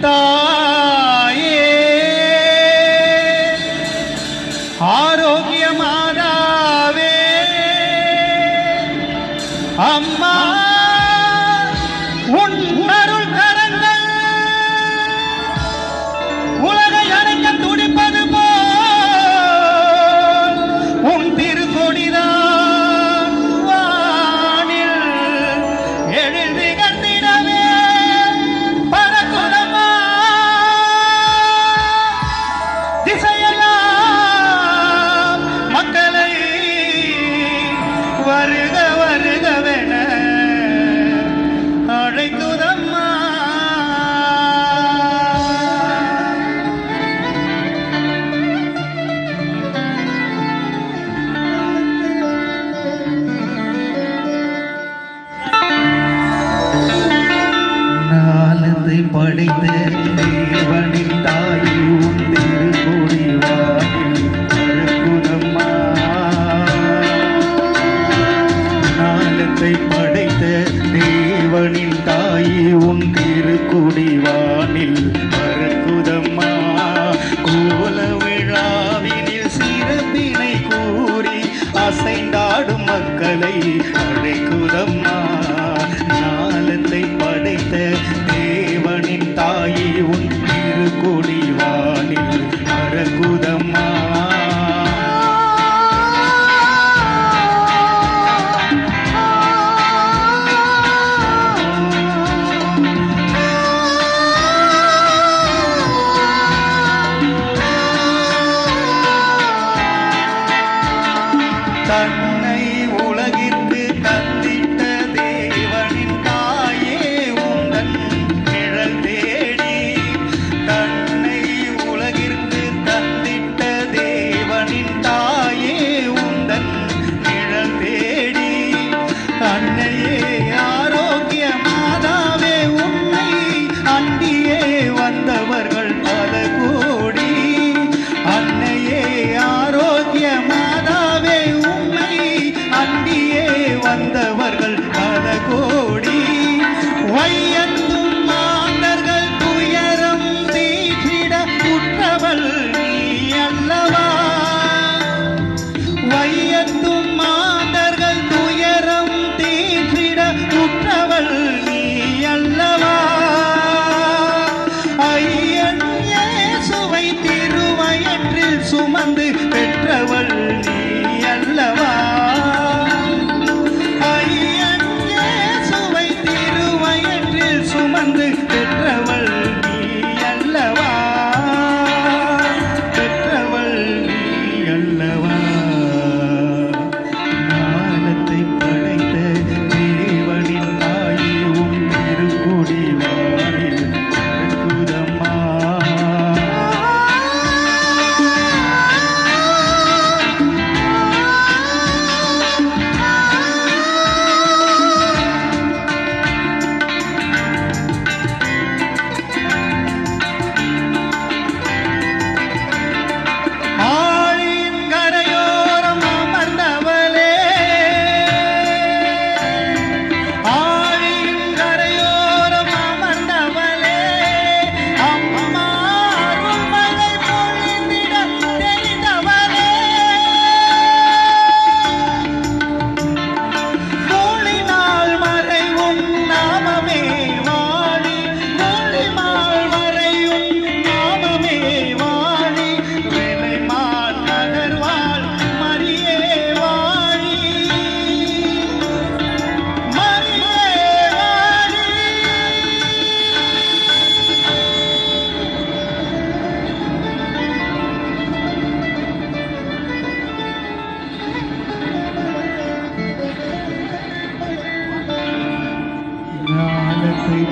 தாயே. ஆரோக்கியமாதாவே அம்மா. говорил. உலகத்தை படைத்த தேவனின் தாயி உன் திருக்குடிவானில் பறக்குதம்மா கோல விழாவினில் சிறப்பினை கூறி அசைந்தாடும் மக்களை வந்து பெற்றவள் நீ அல்லவா? ஐயன் சுவை திருவயற்றில் சுமந்து பெற்றவள்